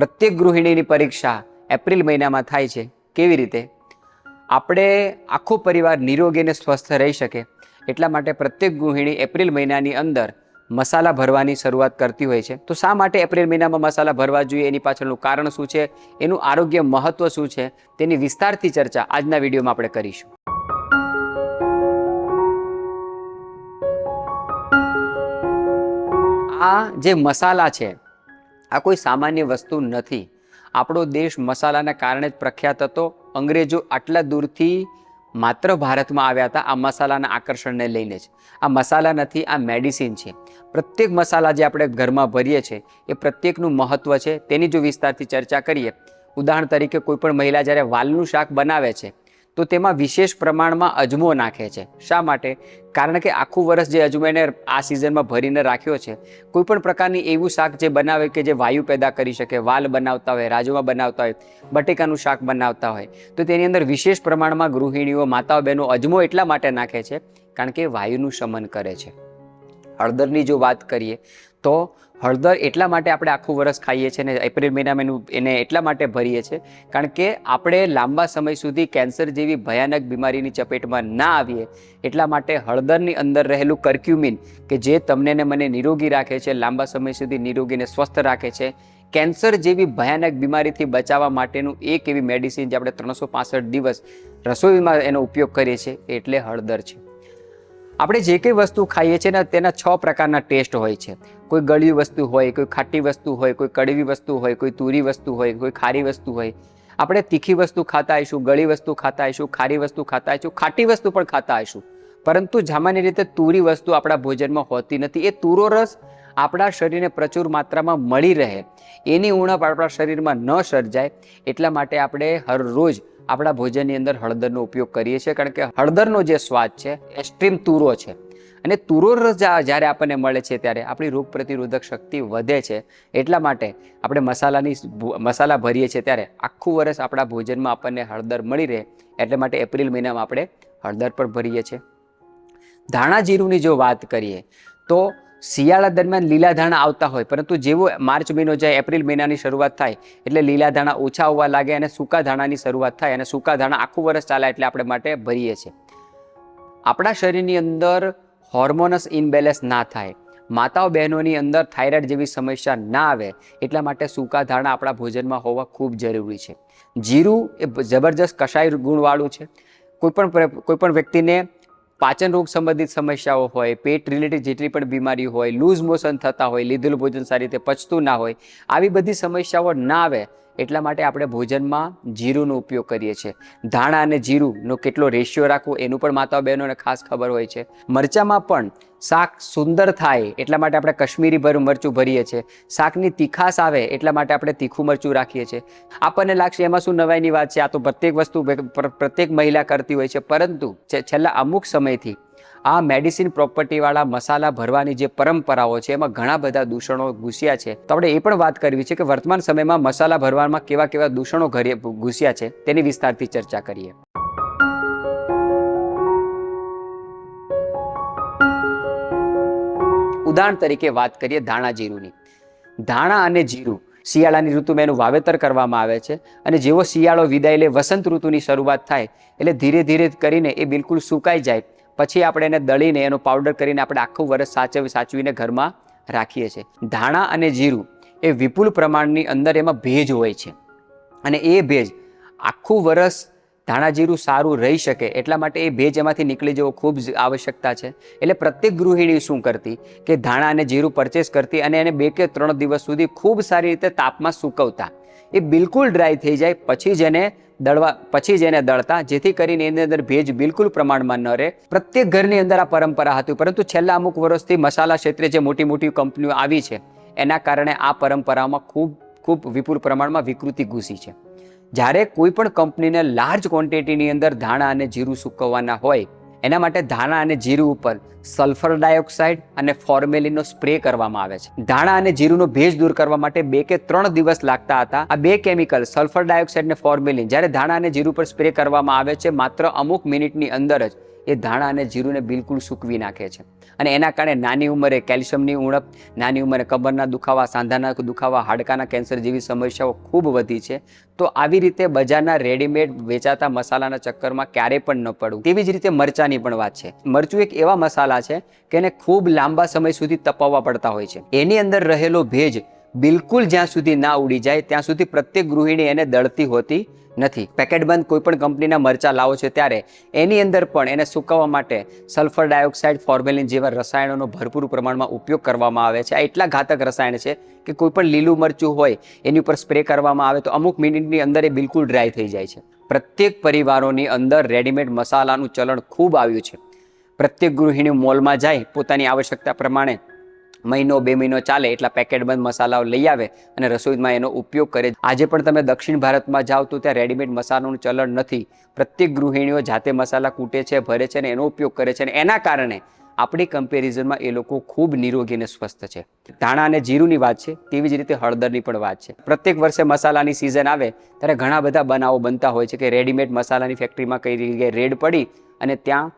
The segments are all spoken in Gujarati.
પ્રત્યેક ગૃહિણીની પરીક્ષા એપ્રિલ મહિનામાં થાય છે. કેવી રીતે? આપણે આખો પરિવાર નિરોગી અને સ્વસ્થ રહી શકે એટલા માટે પ્રત્યેક ગૃહિણી એપ્રિલ મહિનાની અંદર મસાલા ભરવાની શરૂઆત કરતી હોય છે. તો શા માટે એપ્રિલ મહિનામાં મસાલા ભરવા જોઈએ? એની પાછળનું કારણ શું છે? એનું આરોગ્ય મહત્વ શું છે? તેની વિસ્તારથી ચર્ચા આજના વિડીયોમાં આપણે કરીશું. આ જે મસાલા છે આ કોઈ સામાન્ય વસ્તુ નથી. આપણો દેશ મસાલાના કારણે જ પ્રખ્યાત હતો. અંગ્રેજો આટલા દૂરથી માત્ર ભારતમાં આવ્યા હતા આ મસાલાના આકર્ષણને લઈને જ. આ મસાલા નથી, આ મેડિસિન છે. પ્રત્યેક મસાલા જે આપણે ઘરમાં ભરીએ છીએ એ પ્રત્યેકનું મહત્ત્વ છે. તેની જો વિસ્તારથી ચર્ચા કરીએ, ઉદાહરણ તરીકે કોઈપણ મહિલા જ્યારે વાલનું શાક બનાવે છે તો તેમાં વિશેષ પ્રમાણમાં અજમો નાખે છે. શા માટે? કારણ કે આખું વર્ષ જે અજમો એને આ સિઝનમાં ભરીને રાખ્યો છે, કોઈપણ પ્રકારની એવું શાક જે બનાવે કે જે વાયુ પેદા કરી શકે, વાલ બનાવતા હોય, રાજમા બનાવતા હોય, બટેકાનું શાક બનાવતા હોય, તો તેની અંદર વિશેષ પ્રમાણમાં ગૃહિણીઓ, માતાઓ, બહેનો અજમો એટલા માટે નાખે છે, કારણ કે વાયુનું શમન કરે છે. હળદરની જો વાત કરીએ તો હળદર એટલા માટે આપણે આખું વરસ ખાઈએ છીએ ને એપ્રિલ મહિનામાં એનું એને એટલા માટે ભરીએ છીએ, કારણ કે આપણે લાંબા સમય સુધી કેન્સર જેવી ભયાનક બીમારીની ચપેટમાં ના આવીએ, એટલા માટે હળદરની અંદર રહેલું કર્ક્યુમિન કે જે તમને ને મને નિરોગી રાખે છે, લાંબા સમય સુધી નિરોગીને સ્વસ્થ રાખે છે, કેન્સર જેવી ભયાનક બીમારીથી બચાવવા માટેનું એક એવી મેડિસિન જે આપણે ત્રણસો દિવસ રસોઈમાં એનો ઉપયોગ કરીએ છીએ, એટલે હળદર છે. આપણે જે કંઈ વસ્તુ ખાઈએ છીએ ને તેના છ પ્રકારના ટેસ્ટ હોય છે. કોઈ ગળ્યું વસ્તુ હોય, કોઈ ખાટી વસ્તુ હોય, કોઈ કડવી વસ્તુ હોય, કોઈ તુરી વસ્તુ હોય, કોઈ ખારી વસ્તુ હોય. આપણે તીખી વસ્તુ ખાતા આવીશું, ગળી વસ્તુ ખાતા આવીશું, ખારી વસ્તુ ખાતા આવીશું, ખાટી વસ્તુ પણ ખાતા આવીશું. પરંતુ સામાન્ય રીતે તુરી વસ્તુ આપણા ભોજનમાં હોતી નથી. એ તુરો રસ આપણા શરીરને પ્રચુર માત્રામાં મળી રહે. એની ઉણપ આપણા શરીરમાં ન સર્જાય. એટલા માટે આપણે હરરોજ આપણા ભોજનની અંદર હળદરનો ઉપયોગ કરીએ છીએ, કારણ કે હળદરનો જે સ્વાદ છે, એક્સ્ટ્રીમ તુરો છે. અને તુરો જ્યારે આપણને મળે છે, ત્યારે આપણી રોગ પ્રતિરોધક શક્તિ વધે છે. એટલા માટે આપણે મસાલાની મસાલા ભરીએ છીએ ત્યારે આખું વર્ષ આપણા ભોજનમાં આપણને હળદર મળી રહે. એટલે માટે એપ્રિલ મહિનામાં આપણે હળદર પર ભરીએ છીએ. ધાણા જીરુંની જો વાત કરીએ, તો શિયાળા દરમિયાન લીલા ધાણા આવતા હોય, પરંતુ જેવો માર્ચ મહિનો જાય, એપ્રિલ મહિનાની શરૂઆત થાય, એટલે લીલા ધાણા ઓછા હોવા લાગે અને સૂકા ધાણાની શરૂઆત થાય અને સૂકા ધાણા આખું વર્ષ ચાલે એટલે આપણે માટે ભરીએ છીએ. આપણા શરીરની અંદર હોર્મોનસ ઇનબેલેન્સ ના થાય, માતાઓ બહેનોની અંદર થાઇરોઇડ જેવી સમસ્યા ના આવે, એટલા માટે સૂકા ધાણા આપણા ભોજનમાં હોવા ખૂબ જરૂરી છે. જીરું એ જબરજસ્ત કષાય ગુણવાળું છે. કોઈ પણ પ્ર- વ્યક્તિને પાચન રોગ સંબંધિત સમસ્યાઓ હોય, પેટ રિલેટેડ જેટલી પણ બીમારી હોય, લૂઝ મોશન થતા હોય, લીધેલું ભોજન સારી રીતે પચતું ના હોય, આવી બધી સમસ્યાઓ ના આવે એટલા માટે આપણે ભોજનમાં જીરુંનો ઉપયોગ કરીએ છીએ. ધાણા અને જીરુંનો કેટલો રેશિયો રાખવો એનું પણ માતા બહેનોને ખાસ ખબર હોય છે. મરચામાં પણ શાક સુંદર થાય એટલા માટે આપણે કશ્મીરી ભર મરચું ભરીએ છીએ. શાકની તીખાશ આવે એટલા માટે આપણે તીખું મરચું રાખીએ છીએ. આપણને લાગશે એમાં શું નવાઈની વાત છે? આ તો પ્રત્યેક વસ્તુ પ્ર- પ્ર- પ્રત્યેક મહિલા કરતી હોય છે. પરંતુ છેલ્લા અમુક સમયથી આ મેડિસિન પ્રોપર્ટીવાળા મસાલા ભરવાની જે પરંપરાઓ છે, એમાં ઘણા બધા દૂષણો ઘૂસ્યા છે. તો આપણે એ પણ વાત કરવી છે કે વર્તમાન સમયમાં મસાલા ભરવામાં કેવા કેવા દૂષણો ઘરે ઘૂસ્યા છે, તેની વિસ્તારથી ચર્ચા કરીએ. ઉદાહરણ તરીકે વાત કરીએ ધાણા જીરુંની. ધાણા અને જીરું શિયાળાની ઋતુમાં એનું વાવેતર કરવામાં આવે છે અને જેવો શિયાળો વિદાય લે, વસંત ઋતુની શરૂઆત થાય, એટલે ધીરે ધીરે કરીને એ બિલકુલ સુકાઈ જાય. પછી આપણે એને દળીને, એનો પાવડર કરીને આપણે આખું વરસ સાચવી, સાચવીને ઘરમાં રાખીએ છીએ. ધાણા અને જીરું એ વિપુલ પ્રમાણની અંદર એમાં ભેજ હોય છે. અને એ ભેજ આખું વરસ ધાણા, જીરું સારું રહી શકે એટલા માટે એ ભેજ એમાંથી નીકળી જવો ખૂબ જ આવશ્યકતા છે. એટલે પ્રત્યેક ગૃહિણી શું કરતી? કે ધાણા અને જીરું પરચેસ કરતી અને એને બે કે ત્રણ દિવસ સુધી ખૂબ સારી રીતે તાપમાં સૂકવતા. એ બિલકુલ ડ્રાય થઈ જાય, પછી જ એને દળવા પછી જ એને દળતા, જેથી કરીને એની અંદર ભેજ બિલકુલ પ્રમાણમાં ન રહે. પ્રત્યેક ઘરની અંદર આ પરંપરા હતી, પરંતુ છેલ્લા અમુક વર્ષથી મસાલા ક્ષેત્રે જે મોટી મોટી કંપનીઓ આવી છે, એના કારણે આ પરંપરામાં ખૂબ ખૂબ વિપુલ પ્રમાણમાં વિકૃતિ ઘૂસી છે. જ્યારે કોઈ પણ કંપનીને લાર્જ ક્વોન્ટિટીની અંદર ધાણા અને જીરું સૂકવવાના હોય, એના માટે ધાણા અને જીરું ઉપર સલ્ફર ડાયોક્સાઇડ અને ફોર્મેલિનનો સ્પ્રે કરવામાં આવે છે. ધાણા અને જીરુંનો ભેજ દૂર કરવા માટે બે કે ત્રણ દિવસ લાગતા હતા. આ બે કેમિકલ, સલ્ફર ડાયોક્સાઇડ અને ફોર્મેલિન, જ્યારે ધાણા અને જીરું પર સ્પ્રે કરવામાં આવે છે, માત્ર અમુક મિનિટની અંદર જ એ ધાણા અને જીરુને બિલકુલ સૂકવી નાખે છે. અને એના કારણે નાની ઉંમરે કેલ્શિયમની ઉણપ, નાની ઉંમરે કમરના દુખાવા, સાંધાના દુખાવા, હાડકાના કેન્સર જેવી સમસ્યાઓ ખૂબ વધી છે. તો આવી રીતે બજારના રેડીમેડ વેચાતા મસાલાના ચક્કરમાં ક્યારેય પણ ન પડવું. તેવી જ રીતે મરચાની પણ વાત છે. મરચું એક એવા મસાલા છે, કે એને ખૂબ લાંબા સમય સુધી તપાવવા પડતા હોય છે. એની અંદર રહેલો ભેજ બિલકુલ જ્યાં સુધી ના ઉડી જાય, ત્યાં સુધી પ્રત્યેક ગૃહિણી એને દળતી હોતી નથી. પેકેટ બંધ કોઈ પણ કંપનીના મરચા લાવો છો ત્યારે એની અંદર પણ એને સુકાવવા માટે સલ્ફર ડાયોક્સાઇડ, ફોર્મેલિન જેવા રસાયણોનો ભરપૂર પ્રમાણમાં ઉપયોગ કરવામાં આવે છે. આ એટલા ઘાતક રસાયણ છે કે કોઈ પણ લીલું મરચું હોય, એની ઉપર સ્પ્રે કરવામાં આવે તો અમુક મિનિટની અંદર એ બિલકુલ ડ્રાય થઈ જાય છે. પ્રત્યેક પરિવારોની અંદર રેડીમેડ મસાલાનું ચલણ ખૂબ આવ્યું છે. પ્રત્યેક ગૃહિણી મોલમાં જાય, પોતાની આવશ્યકતા પ્રમાણે મહિનો, બે મહિનો ચાલે એટલા પેકેટબંધ મસાલાઓ લઈ આવે અને રસોઈમાં એનો ઉપયોગ કરે. આજે પણ તમે દક્ષિણ ભારતમાં જાઓ તો ત્યાં રેડીમેડ મસાલાનું ચલણ નથી. પ્રત્યેક ગૃહિણીઓ જાતે મસાલા કૂટે છે, ભરે છે અને એનો ઉપયોગ કરે છે અને એના કારણે આપણી કમ્પેરિઝનમાં એ લોકો ખૂબ નિરોગી અને સ્વસ્થ છે. ધાણા અને જીરુંની વાત છે, તેવી જ રીતે હળદરની પણ વાત છે. પ્રત્યેક વર્ષે મસાલાની સિઝન આવે ત્યારે ઘણા બધા બનાવો બનતા હોય છે કે રેડીમેડ મસાલાની ફેક્ટરીમાં કઈ રીતે રેડ પડી અને ત્યાં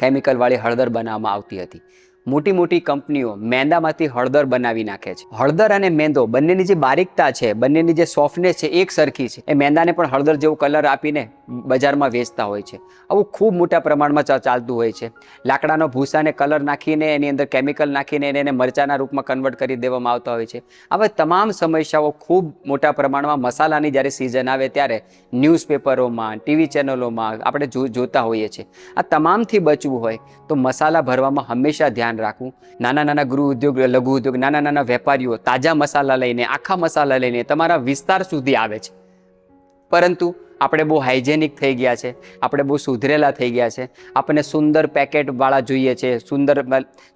કેમિકલવાળી હળદર બનાવવામાં આવતી હતી. મોટી મોટી કંપનીઓ મેંદામાંથી હળદર બનાવી નાખે છે. હળદર અને મેંદો બંનેની જે બારીકતા છે, બંનેની જે સોફ્ટનેસ છે, એક સરખી છે. એ મેંદાને પણ હળદર જેવો કલર આપીને બજારમાં વેચતા હોય છે. આવું ખૂબ મોટા પ્રમાણમાં ચાલતું હોય છે. લાકડાનો ભૂસાને કલર નાખીને એની અંદર કેમિકલ નાખીને એને મરચાના રૂપમાં કન્વર્ટ કરી દેવામાં આવતા હોય છે. આવા તમામ સમસ્યાઓ ખૂબ મોટા પ્રમાણમાં મસાલાની જ્યારે સિઝન આવે ત્યારે ન્યૂઝપેપરોમાં ટીવી ચેનલોમાં આપણે જોતા હોઈએ છીએ. આ તમામથી બચવું હોય તો મસાલા ભરવામાં હંમેશા ધ્યાન રાખવું. નાના નાના ગૃહ ઉદ્યોગ, લઘુ ઉદ્યોગ, નાના નાના વેપારીઓ, તાજા મસાલા લઈને, આખા મસાલા લઈને તમારા વિસ્તાર સુધી આવે છે. પરંતુ આપણે બહુ હાઇજેનિક થઈ ગયા છે, આપણે બહુ સુધરેલા થઈ ગયા છે. આપણને સુંદર પેકેટવાળા જોઈએ છે, સુંદર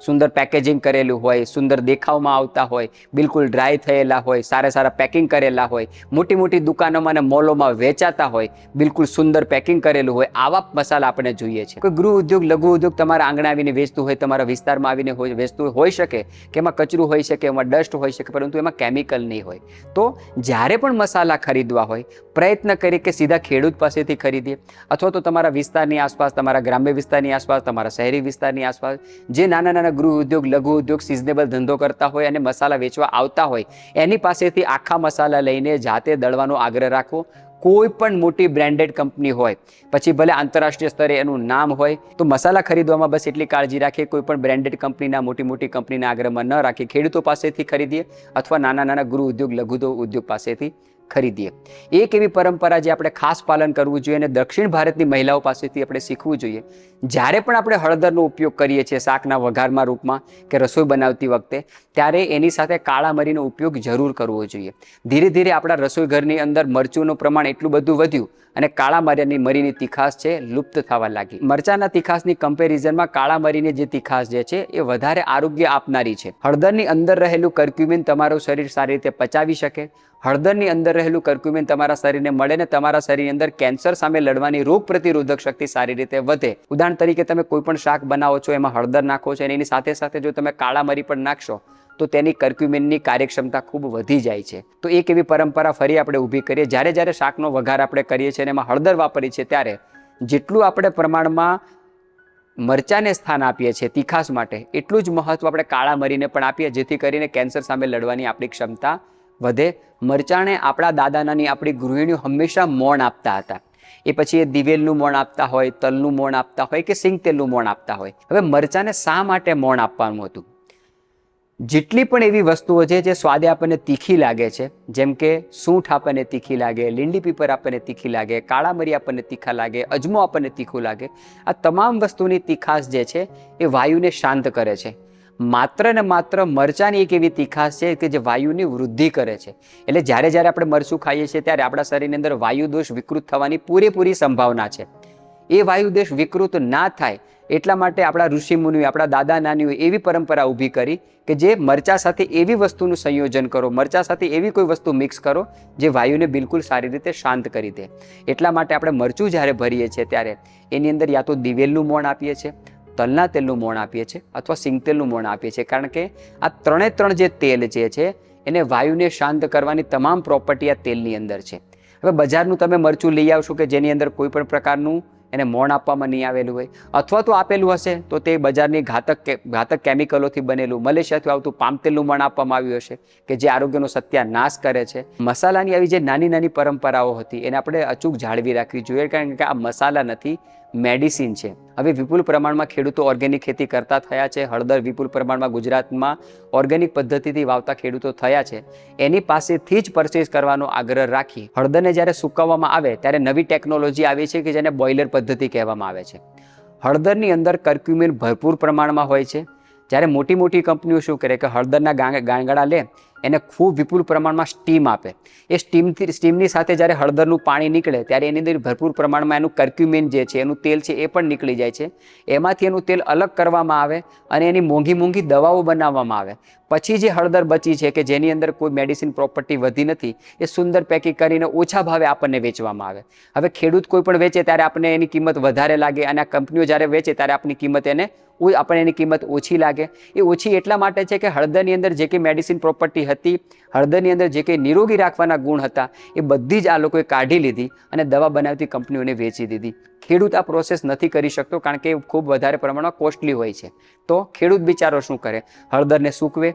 સુંદર પેકેજિંગ કરેલું હોય, સુંદર દેખાવમાં આવતા હોય, બિલકુલ ડ્રાય થયેલા હોય, સારા સારા પેકિંગ કરેલા હોય, મોટી મોટી દુકાનોમાં અને મોલોમાં વેચાતા હોય, બિલકુલ સુંદર પેકિંગ કરેલું હોય, આવા મસાલા આપણે જોઈએ છે. કોઈ ગૃહ ઉદ્યોગ, લઘુ ઉદ્યોગ તમારા આંગણે આવીને વેચતું હોય, તમારા વિસ્તારમાં આવીને હોય વેચતું હોઈ શકે, કે એમાં કચરું હોઈ શકે, એમાં ડસ્ટ હોઈ શકે, પરંતુ એમાં કેમિકલ નહીં હોય. તો જ્યારે પણ મસાલા ખરીદવા હોય, પ્રયત્ન કરી કે સીધા ખેડૂત પાસેથી ખરીદીએ. અથવા તો તમારા વિસ્તારની આસપાસ, તમારા ગ્રામ્ય વિસ્તારની આસપાસ, તમારા શહેરી વિસ્તારની આસપાસ, જે નાના નાના ગૃહ ઉદ્યોગ, લઘુ ઉદ્યોગ સિઝનેબલ ધંધો કરતા હોય અને મસાલા વેચવા આવતા હોય, એની પાસેથી આખા મસાલા લઈને જાતે દળવાનો આગ્રહ રાખવો. કોઈ પણ મોટી બ્રાન્ડેડ કંપની હોય, પછી ભલે આંતરરાષ્ટ્રીય સ્તરે એનું નામ હોય, તો મસાલા ખરીદવામાં બસ એટલી કાળજી રાખીએ, કોઈ પણ બ્રાન્ડેડ કંપનીના, મોટી મોટી કંપનીના આગ્રહમાં ન રાખીએ. ખેડૂતો પાસેથી ખરીદીએ અથવા નાના નાના ગૃહ ઉદ્યોગ, લઘુ ઉદ્યોગ પાસેથી ખરીદીએ. એક એવી પરંપરા જે આપણે ખાસ પાલન કરવું જોઈએ અને દક્ષિણ ભારતની મહિલાઓ પાસેથી આપણે શીખવું જોઈએ. જ્યારે પણ આપણે હળદરનો ઉપયોગ કરીએ છીએ શાકના વઘારમાં રૂપમાં કે રસોઈ બનાવતી વખતે, ત્યારે એની સાથે કાળા મરીનો ઉપયોગ જરૂર કરવો જોઈએ. ધીરે ધીરે આપણા રસોઈ ઘરની અંદર મરચુંનું પ્રમાણ એટલું બધું વધ્યું અને કાળા મરીની મરીની તીખાશ છે, લુપ્ત થવા લાગી. મરચાના તીખાશની કમ્પેરિઝનમાં કાળા મરીની જે તીખાશ જે છે, એ વધારે આરોગ્ય આપનારી છે. હળદરની અંદર રહેલું કર્ક્યુમિન તમારું શરીર સારી રીતે પચાવી શકે હળદરની અંદર રહેલું કર્ક્યુમિન તમારા શરીરને મળે ને તમારા શરીરની અંદર કેન્સર સામે લડવાની રોગ પ્રતિરોધક શક્તિ સારી રીતે વધે. ઉદાહરણ તરીકે તમે કોઈ પણ શાક બનાવો છો, એમાં હળદર નાખો છો એની સાથે સાથે જો તમે કાળા મરી પણ નાખશો, તો તેની કર્ક્યુમિનની કાર્યક્ષમતા ખૂબ વધી જાય છે. તો એક એવી પરંપરા ફરી આપણે ઊભી કરીએ. જ્યારે જ્યારે શાકનો વઘાર આપણે કરીએ છીએ અને એમાં હળદર વાપરીએ છીએ, ત્યારે જેટલું આપણે પ્રમાણમાં મરચાને સ્થાન આપીએ છીએ તીખાસ માટે, એટલું જ મહત્વ આપણે કાળા મરીને પણ આપીએ, જેથી કરીને કેન્સર સામે લડવાની આપણી ક્ષમતા વધે. મરચાણે આપણા દાદા નાની આપણી ગૃહિણીઓ હંમેશા મોણ આપતા હતા. એ પછી એ દિવેલનું મોણ આપતા હોય, તલનું મોણ આપતા હોય કે સિંગ તેલનું મોણ આપતા હોય. હવે મરચાને શા માટે મોણ આપવાનું હતું? જેટલી પણ એવી વસ્તુઓ છે જે સ્વાદે આપણને તીખી લાગે છે, જેમ કે સૂંઠ આપણને તીખી લાગે, લીંડી પીપર આપણને તીખી લાગે, કાળા મરી આપણને તીખા લાગે, અજમો આપણને તીખું લાગે, આ તમામ વસ્તુની તીખાશ જે છે એ વાયુને શાંત કરે છે. માત્ર ને માત્ર મરચાની એક એવી તીખાશ છે કે જે વાયુની વૃદ્ધિ કરે છે. એટલે જ્યારે જ્યારે આપણે મરચું ખાઈએ છીએ ત્યારે આપણા શરીરની અંદર વાયુ દોષ વિકૃત થવાની પૂરેપૂરી સંભાવના છે. એ વાયુ દોષ વિકૃત ના થાય એટલા માટે આપણા ઋષિ મુનિઓ, આપણા દાદા નાનીઓ એવી પરંપરા ઊભી કરી કે જે મરચા સાથે એવી વસ્તુનું સંયોજન કરો, મરચા સાથે એવી કોઈ વસ્તુ મિક્સ કરો જે વાયુને બિલકુલ સારી રીતે શાંત કરી દે. એટલા માટે આપણે મરચું જ્યારે ભરીએ છીએ ત્યારે એની અંદર યા તો દિવેલનું મોણ આપીએ છીએ તલના તેલનું મોણ આપીએ છીએ અથવા સિંગતેલનું મોણ આપીએ છીએ. કારણ કે આ ત્રણે ત્રણ જે તેલ જે છે, એને વાયુને શાંત કરવાની તમામ પ્રોપર્ટી આ તેલની અંદર છે. હવે બજારનું તમે મરચું લઈ આવશો કે જેની અંદર કોઈ પણ પ્રકારનું એને મોણ આપવામાં નહીં આવેલું હોય, અથવા તો આપેલું હશે, તો તે બજારની ઘાતક ઘાતક કેમિકલોથી બનેલું, મલેશિયાથી આવતું પામ તેલનું મણ આપવામાં આવ્યું હશે કે જે આરોગ્યનો સત્યાનાશ કરે છે. મસાલાની આવી જે નાની નાની પરંપરાઓ હતી, એને આપણે અચૂક જાળવી રાખવી જોઈએ, કારણ કે આ મસાલા નથી મેડિસિન છે. હવે વિપુલ પ્રમાણમાં ખેડૂતો ઓર્ગેનિક ખેતી કરતા થયા છે. હળદર વિપુલ પ્રમાણમાં ગુજરાતમાં ઓર્ગેનિક પદ્ધતિથી વાવતા ખેડૂતો થયા છે. એની પાસેથી જ પરચેસ કરવાનો આગ્રહ રાખી હળદરને જ્યારે સુકવવામાં આવે ત્યારે નવી ટેકનોલોજી આવી છે કે જેને બોઇલર પદ્ધતિ કહેવામાં આવે છે. હળદરની અંદર કર્ક્યુમિન ભરપૂર પ્રમાણમાં હોય છે. જ્યારે મોટી મોટી કંપનીઓ શું કરે કે હળદરના ગાંગ- ગાંગડા લે એને ખૂબ વિપુલ પ્રમાણમાં સ્ટીમ આપે. એ સ્ટીમથી સ્ટીમની સાથે જ્યારે હળદરનું પાણી નીકળે, ત્યારે એની અંદર ભરપૂર પ્રમાણમાં એનું કર્ક્યુમિન જે છે, એનું તેલ છે, એ પણ નીકળી જાય છે. એમાંથી એનું તેલ અલગ કરવામાં આવે અને એની મોંઘી મોંઘી દવાઓ બનાવવામાં આવે. પછી જે હળદર બચી છે કે જેની અંદર કોઈ મેડિસિન પ્રોપર્ટી વધી નથી, એ સુંદર પેકિંગ કરીને ઓછા ભાવે આપણને વેચવામાં આવે. હવે ખેડૂત કોઈ પણ વેચે ત્યારે આપણને એની કિંમત વધારે લાગે અને આ કંપનીઓ જ્યારે વેચે ત્યારે આપણી કિંમત એને આપણને એની કિંમત ઓછી લાગે. એ ઓછી એટલા માટે છે કે હળદરની અંદર જે કંઈ મેડિસિન પ્રોપર્ટી હતી. હળદરની અંદર જે કંઈ નિરોગી રાખવાના ગુણ હતા, એ બધી જ આ લોકોએ કાઢી લીધી અને દવા બનાવતી કંપનીઓને વેચી દીધી. ખેડૂત આ પ્રોસેસ નથી કરી શકતો કારણ કે ખૂબ વધારે પ્રમાણમાં કોસ્ટલી હોય છે. તો ખેડૂત બિચારો શું કરે? હળદરને સૂકવે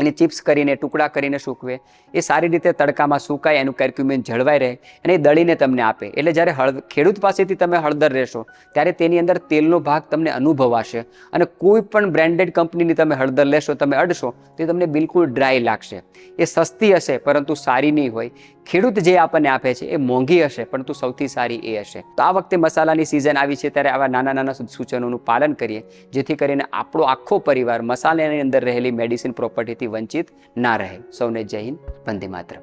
એને ચિપ્સ કરીને, ટુકડા કરીને સૂકવે. એ સારી રીતે તડકામાં સુકાય, એનું કર્ક્યુમિન જળવાઈ રહે અને એ દળીને તમને આપે. એટલે જ્યારે હળ, ખેડૂત પાસેથી તમે હળદર રહેશો ત્યારે તેની અંદર તેલનો ભાગ તમને અનુભવાશે અને કોઈ પણ બ્રાન્ડેડ કંપનીની તમે હળદર લેશો, તમે અડશો, તો એ તમને બિલકુલ ડ્રાય લાગશે. એ સસ્તી હશે, પરંતુ સારી નહીં હોય. ખેડૂત જે આપણને આપે છે એ મોંઘી હશે પરંતુ સૌથી સારી એ હશે. તો આ વખતે મસાલાની સિઝન આવી છે, ત્યારે આવા નાના નાના સૂચનોનું પાલન કરીએ, જેથી કરીને આપણો આખો પરિવાર મસાલાની અંદર રહેલી મેડિસિન પ્રોપર્ટીથી વંચિત ના રહે. સૌને જય હિન્દ, વંદે માતરમ.